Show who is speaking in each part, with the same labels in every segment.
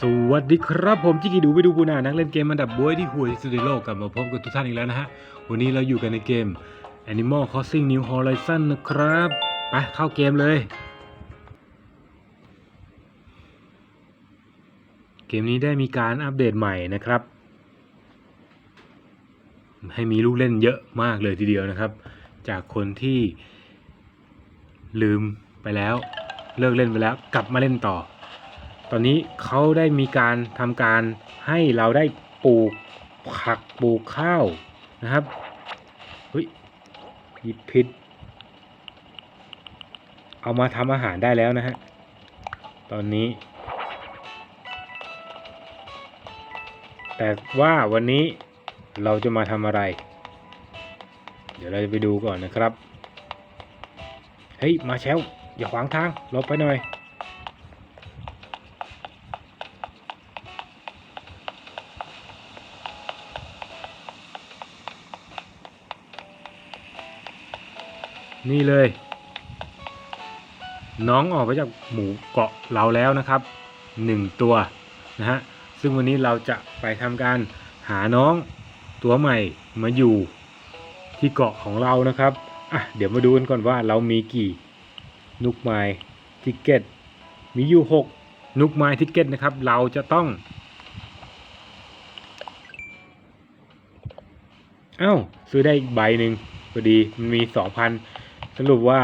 Speaker 1: สวัสดีครับผมจิกิดูไปดูปูนานักเล่นเกมอันดับบวยที่ห่วยที่สุดในโลกกลับมาพบกับทุกท่านอีกแล้วนะฮะ วันนี้เราอยู่กันในเกม Animal Crossing New Horizon นะครับไปเข้าเกมเลย เกมนี้ได้มีการอัปเดตใหม่นะครับ ให้มีลูกเล่นเยอะมากเลยทีเดียวนะครับ จากคนที่ลืมไปแล้ว เลิกเล่นไปแล้วกลับมาเล่นต่อ ตอนนี้เขาได้มีการทำการให้เราได้ปลูกผักปลูกข้าวนะครับเฮ้ยหยิบผิด เอามาทำอาหารได้แล้วนะฮะตอนนี้ แต่ว่าวันนี้เราจะมาทำอะไร เดี๋ยวเราจะไปดูก่อนนะครับ เฮ้ย มาแชลอย่าขวางทางลบไปหน่อย นี่เลย น้องออกไปจากหมู่เกาะเราแล้วนะครับหนึ่งตัวนะฮะซึ่งวันนี้เราจะไปทำการหาน้องตัวใหม่มาอยู่ที่เกาะของเรานะครับอะเดี๋ยวมาดูกันก่อนว่าเรามีกี่นุกไม้ทิกเก็ตมีอยู่หกนุกไม้ทิกเก็ตนะครับ เราจะต้องเอ้าซื้อได้อีกใบหนึ่งพอดีมันมีสองพัน สรุปว่า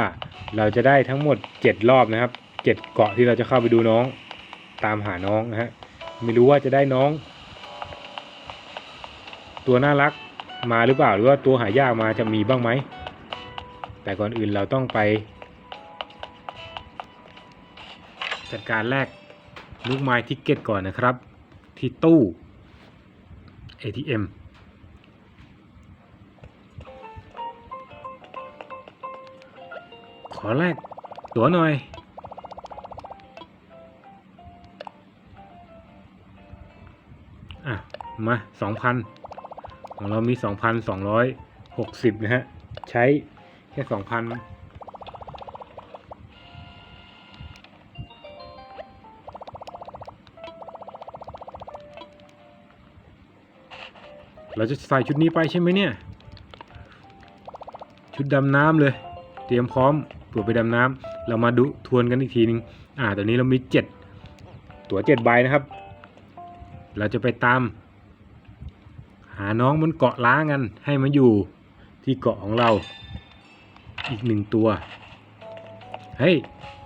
Speaker 1: เราจะได้ทั้งหมดเจ็ดรอบนะครับเจ็ดเกาะที่เราจะเข้าไปดูน้องตามหาน้องนะฮะไม่รู้ว่าจะได้น้อง ตัวน่ารักมาหรือเปล่าหรือว่าตัวหายากมาจะมีบ้างไหม แต่ก่อนอื่นเราต้องไป จัดการแลกลูกไม้ทิกเก็ตก่อนนะครับ ที่ตู้ ATM อแลกตั๋วหน่อย อะ มาสองพันของเรามีสองพันสองร้อยหกสิบนะฮะ ใช้แค่สองพันเราจะใส่ชุดนี้ไปใช่ไหมเนี่ย ชุดดำน้ำเลย เตรียมพร้อม เผื่อไปดำน้ำเรามาดูทวนกันอีกทีหนึงอ่าตอนนี้เรามีเจ็ดตั๋วเจ็ดใบนะครับ เราจะไปตาม หาน้องบนเกาะล้างกันให้มาอยู่ที่เกาะของเราอีกหนึ่งตัว เฮ้ย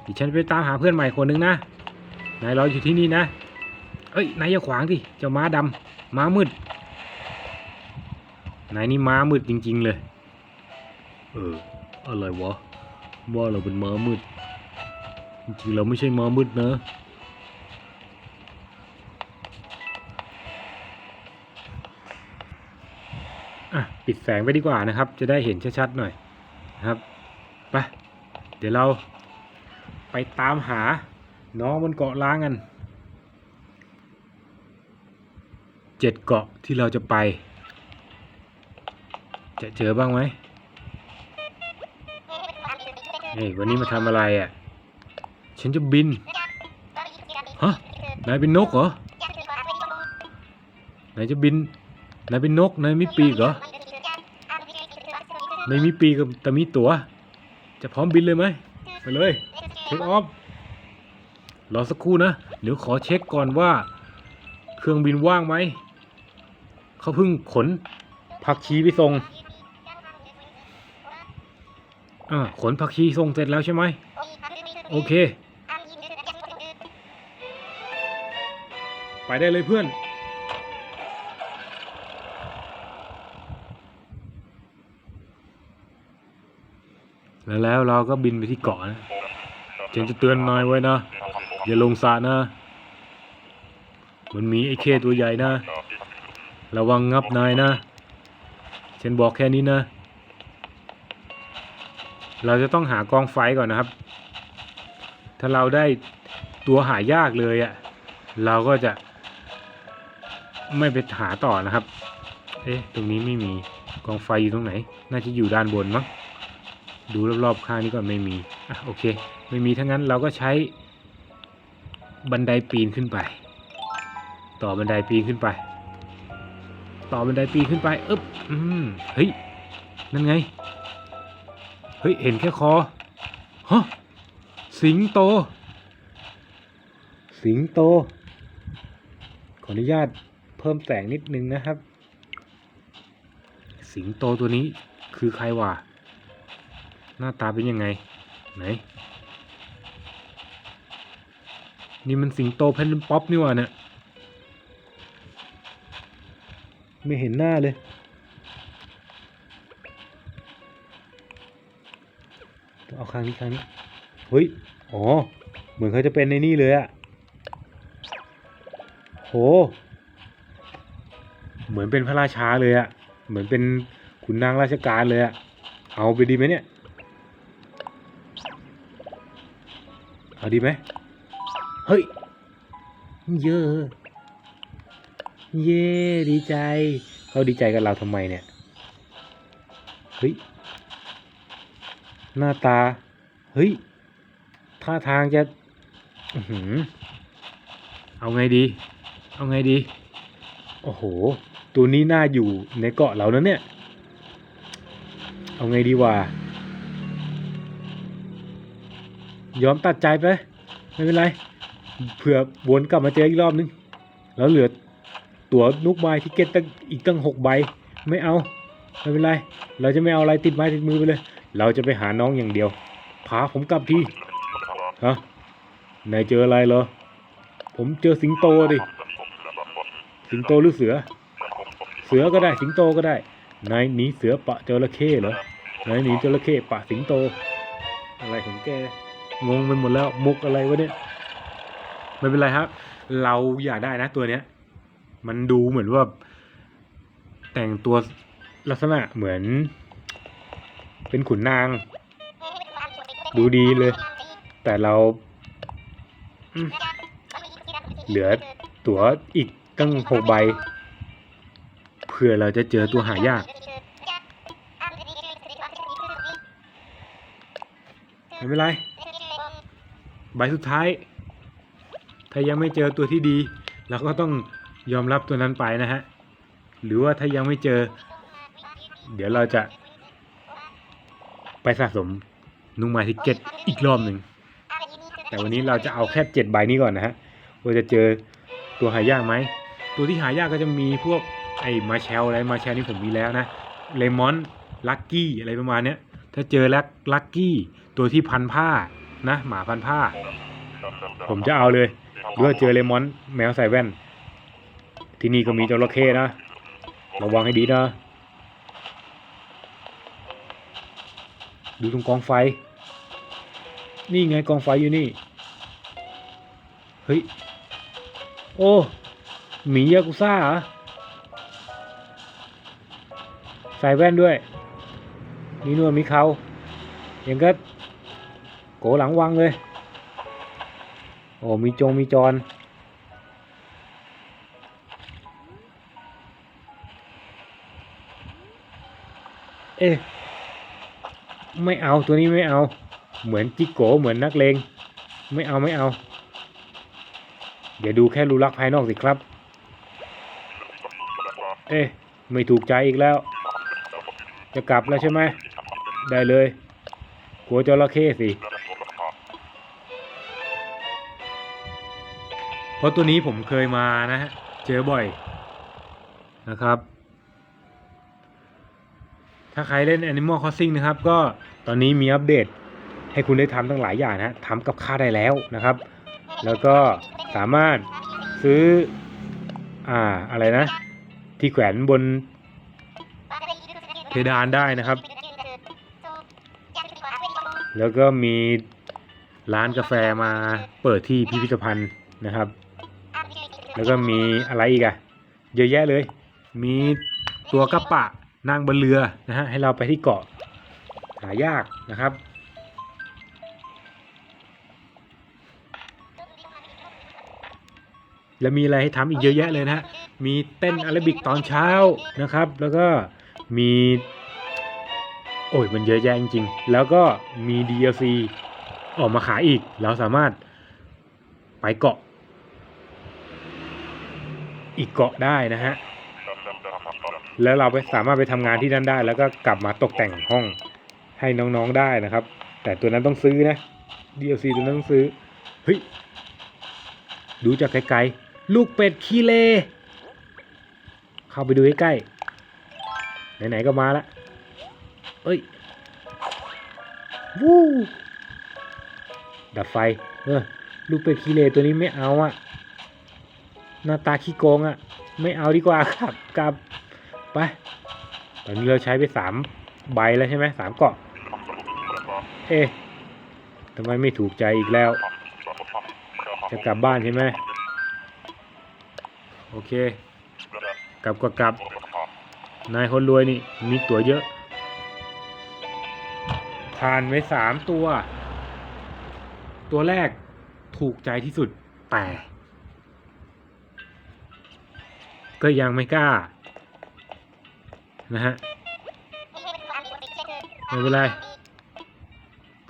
Speaker 1: ดิฉันไปตามหาเพื่อนใหม่คนหนึ่งนะ นายรออยู่ที่นี่นะ เอ้ย นายอย่าขวางดิเจ้าม้าดำม้ามืด นายนี่ม้ามืดจริง ๆ เลย เออ อะไรวะ ว่าเราเป็นม้ามืด จริงๆเราไม่ใช่ม้ามืดนะ อะ ปิดแสงไปดีกว่านะครับ จะได้เห็นชัดๆหน่อยนะครับ ไป เดี๋ยวเราไปตามหาน้องบนเกาะล้างกันเจ็ดเกาะที่เราจะไป จะเจอบ้างไหม เฮ้ยวันนี้มาทำอะไรอะ ฉันจะบิน ฮะ นายเป็นนกเหรอ นายจะบิน นายเป็นนก นายมีปีกเหรอไม่มีปีกแต่มีตัว จะพร้อมบินเลยไหม ไปเลยเทคออฟ รอสักครู่นะ เดี๋ยวขอเช็คก่อนว่า เครื่องบินว่างไหม เขาเพิ่งขนผักชีไปส่ง อ่าขนผักชีส่งเสร็จแล้วใช่ไหมโอเค ไปได้เลยเพื่อน แล้วแล้วเราก็บินไปที่เกาะนะฉันจะเตือนนายไว้นะ อย่าลงสระนะ มันมีไอ้เคตัวใหญ่นะ ระวังงับนายนะ ฉันบอกแค่นี้นะ เราจะต้องหากองไฟก่อนนะครับ ถ้าเราได้ตัวหายากเลยอะ่ะ เราก็จะไม่ไปหาต่อนะครับ เอ๊ะ ตรงนี้ไม่มีกองไฟอยู่ตรงไหน น่าจะอยู่ด้านบนมั้ง ดูรอบๆข้างนี้ก่อนไม่มี อะโอเค ไม่มีทั้งนั้นเราก็ใช้บันไดปีนขึ้นไป ต่อบันไดปีนขึ้นไป ต่อบันไดปีนขึ้นไป อึ๊บ อืม เฮ้ย นั่นไง เฮ้ย เห็นแค่คอฮะสิงโต สิงโต ขออนุญาตเพิ่มแสงนิดนึงนะครับ สิงโตตัวนี้คือใครวะหน้าตาเป็นยังไง ไหน นี่มันสิงโตแพนป๊อปนี่หว่าเนี่ยไม่เห็นหน้าเลย เอาครั้งนี้ครั้งนี้เฮ้ยอ๋อเหมือนเขาจะเป็นในนี่เลยอะโห เหมือนเป็นพระราชาเลยอะเหมือนเป็นขุนนางราชการเลยอะเอาไปดีไหมเนี่ยเอาดีไหมเฮ้ยเยอะเย่ดีใจเขาดีใจกับเราทำไมเนี่ยเฮ้ย หน้าตา เฮ้ย ท่าทางจะอเอาไงดี เอาไงดี โอ้โห ตัวนี้น่าอยู่ในเกาะเรานะเนี่ย เอาไงดีวะยอมตัดใจไป ไม่เป็นไร เผื่อวนกลับมาเจออีกรอบนึง แล้วเหลือตั๋วนุกไม้ทิเก็ตตั้งอีกตั้งหกใบ ไม่เอา ไม่เป็นไร เราจะไม่เอาอะไรติดไม้ติดมือไปเลย เราจะไปหาน้องอย่างเดียว พาผมกลับทีฮะนายเจออะไรเหรอ ผมเจอสิงโตดิ สิงโตหรือเสือ เสือก็ได้ สิงโตก็ได้ นายหนีเสือปะจระเข้เหรอ นายหนีจระเข้ปะสิงโต อะไรของแก งงไปหมดแล้ว มุกอะไรวะเนี่ย ไม่เป็นไรครับ เราอยากได้นะตัวเนี้ย มันดูเหมือนว่า แต่งตัวลักษณะเหมือน เป็นขุนนาง ดูดีเลย แต่เรา เหลือตั๋วอีกตั้งหกใบเผื่อเราจะเจอตัวหายาก ไม่เป็นไร ใบสุดท้าย ถ้ายังไม่เจอตัวที่ดี เราก็ต้องยอมรับตัวนั้นไปนะฮะ หรือว่าถ้ายังไม่เจอ เดี๋ยวเราจะ ไปสะสมนุงมาทิเก็ตอีกรอบหนึ่ง แต่วันนี้เราจะเอาแค่เจ็ดใบนี้ก่อนนะฮะว่าจะเจอตัวหายากไหม ตัวที่หายากก็จะมีพวกไอ้มาแชลอะไรมาแชลนี่ผมมีแล้วนะ เลมอนลักกี้อะไรประมาณเนี้ย ถ้าเจอลักลักกี้ตัวที่พันผ้านะหมาพันผ้า ผมจะเอาเลยหรือว่าเจอเลมอนแมวใส่แว่น ที่นี่ก็มีจระเข้นะ ระวังให้ดีนะ ดูตรงกองไฟ นี่ไงกองไฟอยู่นี่ เฮ้ย โอ้ หมียากุซ่าเหรอ ใส่แว่นด้วย มีนวดมีเขาอย่างก็โกหลังวังเลย โอ้ มีจงมีจรเอ๊ะ ไม่เอาตัวนี้ไม่เอา เหมือนจิโกเหมือนนักเลง ไม่เอาไม่เอา เดี๋ยวดูแค่รูลักภายนอกสิครับ เอ๊ะไม่ถูกใจอีกแล้ว จะกลับแล้วใช่ไหม ได้เลยกลัวจระเข้สิเพราะตัวนี้ผมเคยมานะฮะ เจอบ่อยนะครับ ถ้าใครเล่น Animal Crossing นะครับก็ ตอนนี้มีอัปเดตให้คุณได้ทำตั้งหลายอย่างนะทำกับข้าวได้แล้วนะครับ แล้วก็สามารถซื้ออ่าอะไรนะ ที่แขวนบนเพดานได้นะครับ แล้วก็มีร้านกาแฟมาเปิดที่พิพิธภัณฑ์นะครับ แล้วก็มีอะไรอีกอะเยอะแยะเลย มีตัวกระปะนั่งบนเรือนะฮะให้เราไปที่เกาะ หายากนะครับ แล้วมีอะไรให้ทำอีกเยอะแยะเลยนะฮะ มีเต้นอาราบิกตอนเช้านะครับ แล้วก็มีโอ้ยมันเยอะแยะจริงๆ แล้วก็มี DLC ออกมาขายอีก เราสามารถไปเกาะ อีกเกาะได้นะฮะ แล้วเราไปสามารถไปทำงานที่นั่นได้ แล้วก็กลับมาตกแต่งห้อง ให้น้องๆได้นะครับ แต่ตัวนั้นต้องซื้อนะ DLC ตัวนั้นต้องซื้อเฮ้ยดูจากไกลๆลูกเป็ดคีเล เข้าไปดูใกล้ๆไหนๆก็มาละเอ้ยวู้ดับไฟเออลูกเป็ดคีเลตัวนี้ไม่เอาอะหน้าตาขี้โกงอะไม่เอาดีกว่าครับกลับไปตอนนี้เราใช้ไปสามใบแล้วใช่ไหมสามเกาะ เอ๊ะทำไมไม่ถูกใจอีกแล้ว จะกลับบ้านใช่ไหมโอเค กลับก็กลับ นายคนรวยนี่มีตั๋วเยอะ ผ่านไปสามตัว ตัวแรกถูกใจที่สุดแต่ ก็ยังไม่กล้า นะฮะไม่เป็นไร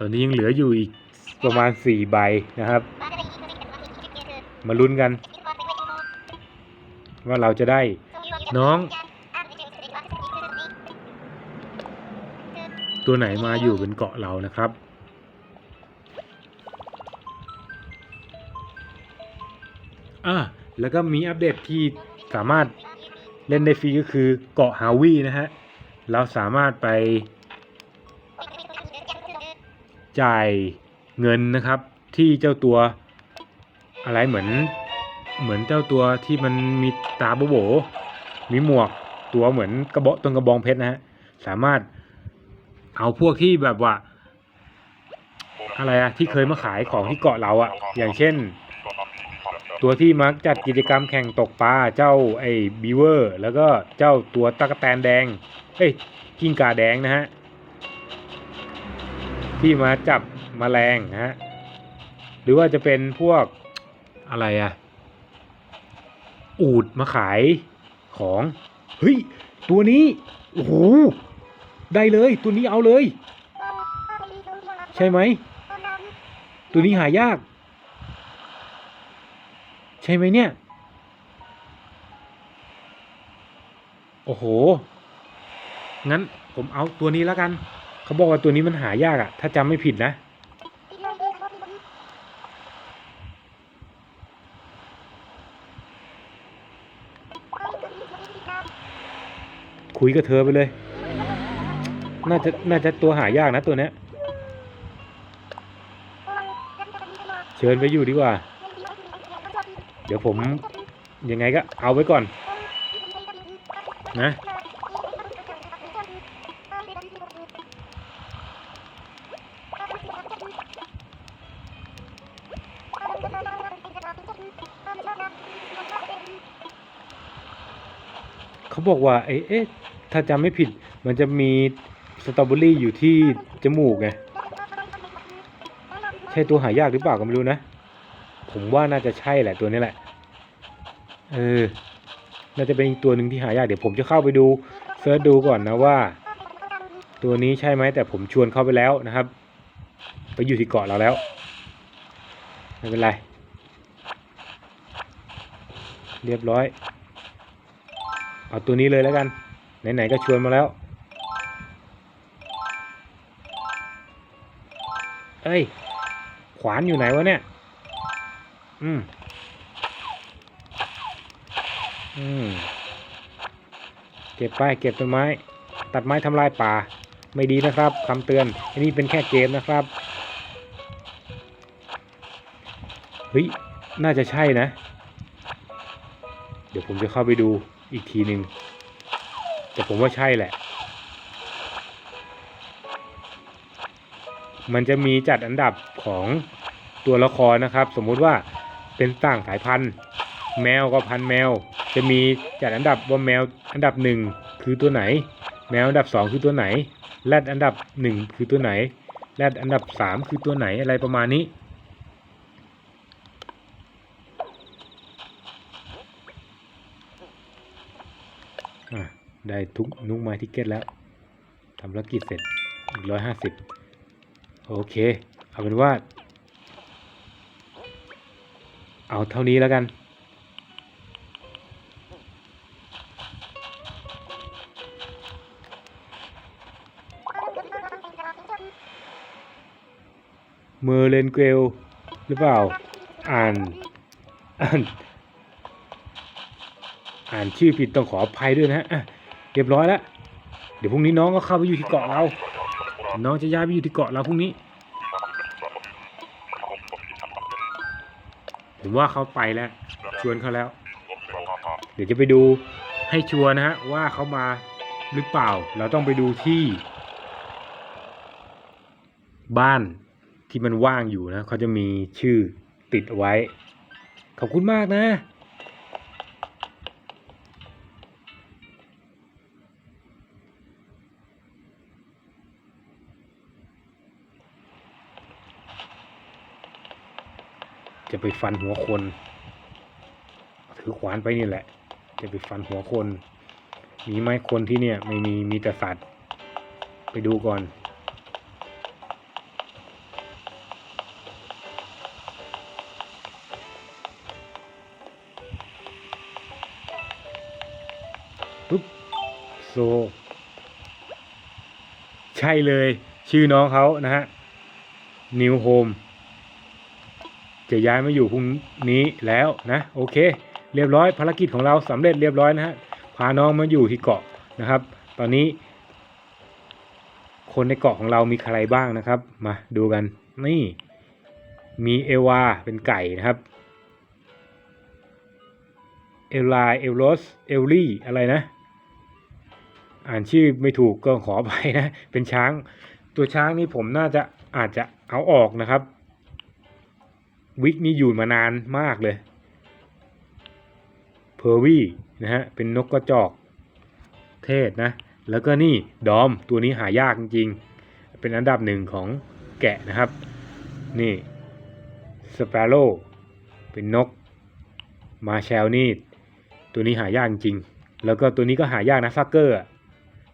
Speaker 1: อนนี้ยังเหลืออยู่อีกประมาณสี่ใบนะครับ มาลุ้นกัน ว่าเราจะได้น้อง ตัวไหนมาอยู่บนเกาะเรานะครับอ่าแล้วก็มีอัปเดตที่สามารถเล่นได้ฟรีก็คือเกาะฮาวีนะฮะ เราสามารถไป จ่ายเงินนะครับ ที่เจ้าตัวอะไรเหมือน เหมือนเจ้าตัวที่มันมีตาโบโบมีหมวกตัวเหมือนกระบอกต้นกระบองเพชรนะฮะสามารถเอาพวกที่แบบว่า อะไรอะที่เคยมาขายของที่เกาะเราอะอย่างเช่น ตัวที่มักจัดกิจกรรมแข่งตกปลาเจ้าไอ้บีเวอร์ แล้วก็เจ้าตัวตะกแตนแดงเอ้ยกิ้งก่าแดงนะฮะ ที่มาจับมแมลงฮะหรือว่าจะเป็นพวกอะไรอะอูดมาขายของเฮ้ยตัวนี้โอ้โหได้เลย ตัวนี้เอาเลย ใช่ไหมตัวนี้หายาก ใช่ไหมเนี่ย โอ้โห งั้นผมเอาตัวนี้แล้วกัน เขาบอกว่าตัวนี้มันหายากอะถ้าจำไม่ผิดนะ คุยกับเธอไปเลย น่าจะน่าจะตัวหายากนะตัวเนี้ย เชิญไปอยู่ดีกว่า เดี๋ยวผมยังไงก็เอาไว้ก่อน นะ เขาบอกว่าเอ๊ะเอ๊ะถ้าจำไม่ผิด มันจะมีสตรอเบอรี่อยู่ที่จมูกไงใช่ตัวหายากหรือเปล่าก็ไม่รู้นะ ผมว่าน่าจะใช่แหละตัวนี้แหละ เออ น่าจะเป็นอีกตัวหนึ่งที่หายากเดี๋ยวผมจะเข้าไปดูเซิร์ชดูก่อนนะว่า ตัวนี้ใช่ไหมแต่ผมชวนเข้าไปแล้วนะครับ ไปอยู่ที่เกาะเราแล้วไม่เป็นไร เรียบร้อย เอาตัวนี้เลยแล้วกัน ไหน ๆ ก็ชวนมาแล้ว เอ้ย ขวานอยู่ไหนวะเนี่ย อืม อืม เก็บไปเก็บต้นไม้ ตัดไม้ทำลายป่า ไม่ดีนะครับคำเตือนอันนี้เป็นแค่เกมนะครับ เฮ้ย น่าจะใช่นะ เดี๋ยวผมจะเข้าไปดู อีกทีหนึ่งแต่ผมว่าใช่แหละ มันจะมีจัดอันดับของตัวละครนะครับ สมมุติว่าเป็นต่างสายพันธุ์ แมวก็พันธ์แมว จะมีจัดอันดับว่าแมวอันดับหนึ่งคือตัวไหน แมวอันดับสองคือตัวไหนแรดอันดับหนึ่งคือตัวไหนแรดอันดับสามคือตัวไหนอะไรประมาณนี้ ได้ทุกนุ้งไม้ทิเก็ตแล้วทำธุรกิจเสร็จอีกร้อยห้าสิบโอเค เอาเป็นว่า เอาเท่านี้แล้วกัน เมอร์เลนเกลหรือเปล่า อ่าน อ่าน อ่านชื่อผิดต้องขออภัยด้วยนะฮะ เรียบร้อยแล้ว เดี๋ยวพรุ่งนี้น้องก็เข้าไปอยู่ที่เกาะเรา น้องจะย้ายไปอยู่ที่เกาะเราพรุ่งนี้ ผมว่าเขาไปแล้ว ชวนเขาแล้ว เดี๋ยวจะไปดูให้ชัวร์นะฮะว่าเขามาหรือเปล่า เราต้องไปดูที่ บ้านที่มันว่างอยู่นะเขาจะมีชื่อติดไว้ ขอบคุณมากนะ ไปฟันหัวคน ถือขวานไปนี่แหละ จะไปฟันหัวคน มีไหมคนที่เนี่ย ไม่มีมีแต่สัตว์ไปดูก่อน ปุ๊บ โซ ใช่เลย ชื่อน้องเขานะฮะ นิวโฮม จะย้ายมาอยู่พรุ่งนี้แล้วนะโอเค เรียบร้อยภารกิจของเราสำเร็จเรียบร้อยนะฮะพาน้องมาอยู่ที่เกาะนะครับ ตอนนี้ คนในเกาะของเรามีใครบ้างนะครับ มาดูกันนี่ มีเอวาเป็นไก่นะครับเอลาเอลโรสเอลลี่อะไรนะ อ่านชื่อไม่ถูกก็ขอไปนะ เป็นช้าง ตัวช้างนี่ผมน่าจะอาจจะเอาออกนะครับ วิกนี่อยู่มานานมากเลยเพอร์วี่นะฮะเป็นนกกระจอกเทศนะ แล้วก็นี่ดอมตัวนี้หายากจริงๆ เป็นอันดับหนึ่งของแกะนะครับ นี่สเปโร่เป็นนกมาแชลนี่ตัวนี้หายากจริง แล้วก็ตัวนี้ก็หายากนะซักเกอร์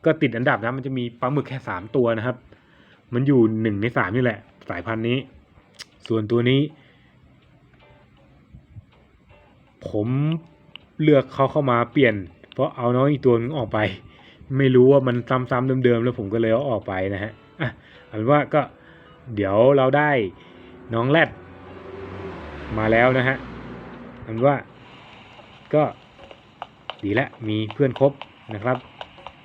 Speaker 1: ก็ติดอันดับนะมันจะมีปลาหมึกแค่สามตัวนะครับ มันอยู่หนึ่งในสามนี่แหละ สายพันธุ์นี้ ส่วนตัวนี้ ผมเลือกเขาเข้ามาเปลี่ยน เพราะเอาน้องอีกตัวนึงออกไป ไม่รู้ว่ามันซ้ำๆเดิมๆแล้วผมก็เลยเอาออกไปนะฮะอะเอาเป็นว่าก็เดี๋ยวเราได้น้องแรดมาแล้วนะฮะอานว่าก็ดีแล้วมีเพื่อนครบนะครับ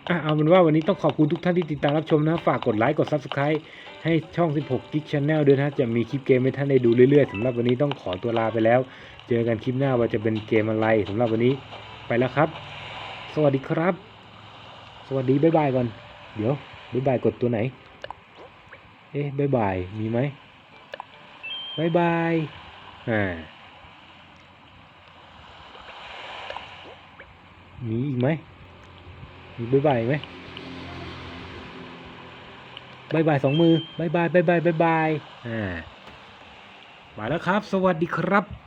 Speaker 1: อะเอาเป็นว่าวันนี้ต้องขอบคุณทุกท่านที่ติดตามรับชมนะ ฝากกดไลค์ กด Subscribe ให้ช่อง 16 Geek Channel ด้วยนะจะมีคลิปเกมให้ท่านได้ดูเรื่อยๆสำหรับวันนี้ต้องขอตัวลาไปแล้ว เจอกันคลิปหน้าว่าจะเป็นเกมอะไรสำหรับวันนี้ไปแล้วครับ สวัสดีครับ สวัสดีบ๊ายบายก่อน เดี๋ยวบ๊ายบายกดตัวไหน เอ๊ะบ๊ายบายมีไหมบ๊ายบายอ่ามีอีกไหมมีบ๊ายบายไหม บายบายสองมือบายบายบายบายบายบายอ่ามาแล้วครับ สวัสดีครับ